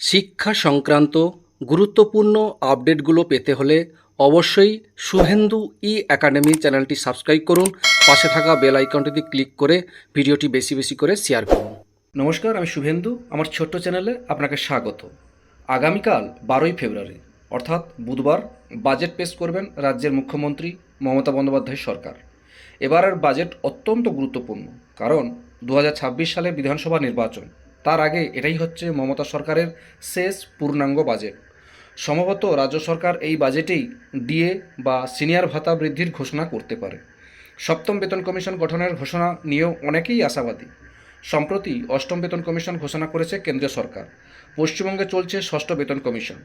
শিক্ষা সংক্রান্ত গুরুত্বপূর্ণ আপডেটগুলো পেতে হলে অবশ্যই শুভেন্দু ই একাডেমি চ্যানেলটি সাবস্ক্রাইব করুন। পাশে থাকা বেল আইকনটিতে ক্লিক করে ভিডিওটি বেশি বেশি করে শেয়ার করুন। নমস্কার, আমি শুভেন্দু। আমার ছোট্ট চ্যানেলে আপনাকে স্বাগত। আগামীকাল বারোই ফেব্রুয়ারি, অর্থাৎ বুধবার, বাজেট পেশ করবেন রাজ্যের মুখ্যমন্ত্রী মমতা বন্দ্যোপাধ্যায় সরকার। এবারের বাজেট অত্যন্ত গুরুত্বপূর্ণ, কারণ দু সালে বিধানসভা নির্বাচন। তার আগে এটাই হচ্ছে মমতা সরকারের শেষ পূর্ণাঙ্গ বাজেট। সম্ভবত রাজ্য সরকার এই বাজেটেই ডিএ বা সিনিয়র ভাতা বৃদ্ধির ঘোষণা করতে পারে। সপ্তম বেতন কমিশন গঠনের ঘোষণা নিয়েও অনেকেই আশাবাদী। সম্প্রতি অষ্টম বেতন কমিশন ঘোষণা করেছে কেন্দ্রীয় সরকার। পশ্চিমবঙ্গে চলছে ষষ্ঠ বেতন কমিশন।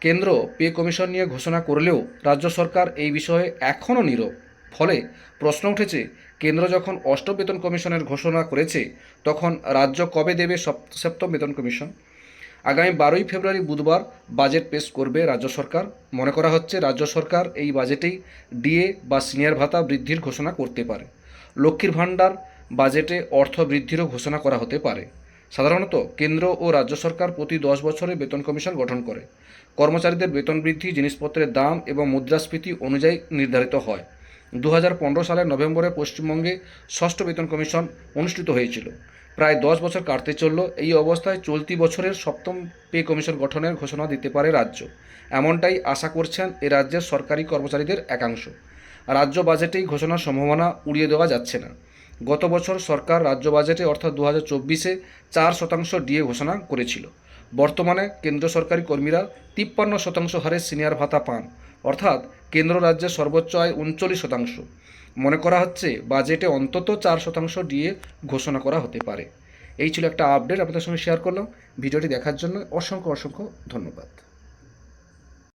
কেন্দ্র পে কমিশন নিয়ে ঘোষণা করলেও রাজ্য সরকার এই বিষয়ে এখনও নীরব। ফলে প্রশ্ন উঠেছে কেন্দ্র যখন অষ্টম বেতন কমিশনের ঘোষণা করেছে, তখন রাজ্য কবে দেবে সপ্তম বেতন কমিশন? আগামী বারোই ফেব্রুয়ারি বুধবার বাজেট পেশ করবে রাজ্য সরকার। মনে করা হচ্ছে রাজ্য সরকার এই বাজেটেই ডিএ বা সিনিয়র ভাতা বৃদ্ধির ঘোষণা করতে পারে। লক্ষ্মীর ভাণ্ডার বাজেটে অর্থ বৃদ্ধিরও ঘোষণা করা হতে পারে। সাধারণত কেন্দ্র ও রাজ্য সরকার প্রতি দশ বছরে বেতন কমিশন গঠন করে। কর্মচারীদের বেতন বৃদ্ধি, জিনিসপত্রের দাম এবং মুদ্রাস্ফীতি অনুযায়ী নির্ধারিত হয়। দু হাজার পনেরো সালের নভেম্বরে পশ্চিমবঙ্গে ষষ্ঠ বেতন কমিশন অনুষ্ঠিত হয়েছিল। প্রায় দশ বছর কাটতে চলল এই অবস্থায় চলতি বছরের সপ্তম পে কমিশন গঠনের ঘোষণা দিতে পারে রাজ্য। এমনটাই আশা করছেন এ রাজ্যের সরকারি কর্মচারীদের একাংশ। রাজ্য বাজেটেই ঘোষণার সম্ভাবনা উড়িয়ে দেওয়া যাচ্ছে না। গত বছর সরকার রাজ্য বাজেটে অর্থাৎ দু হাজার চব্বিশে চার শতাংশ ডিএ ঘোষণা করেছিল। বর্তমানে কেন্দ্র সরকারি কর্মীরা তিপ্পান্ন শতাংশ হারে সিনিয়র ভাতা পান, অর্থাৎ কেন্দ্র রাজ্যের সর্বোচ্চ আয় উনচল্লিশ শতাংশ। মনে করা হচ্ছে, বাজেটে অন্তত চার শতাংশ দিয়ে ঘোষণা করা হতে পারে। এই ছিল একটা আপডেট, আপনাদের সঙ্গে শেয়ার করলাম। ভিডিওটি দেখার জন্য অসংখ্য অসংখ্য ধন্যবাদ।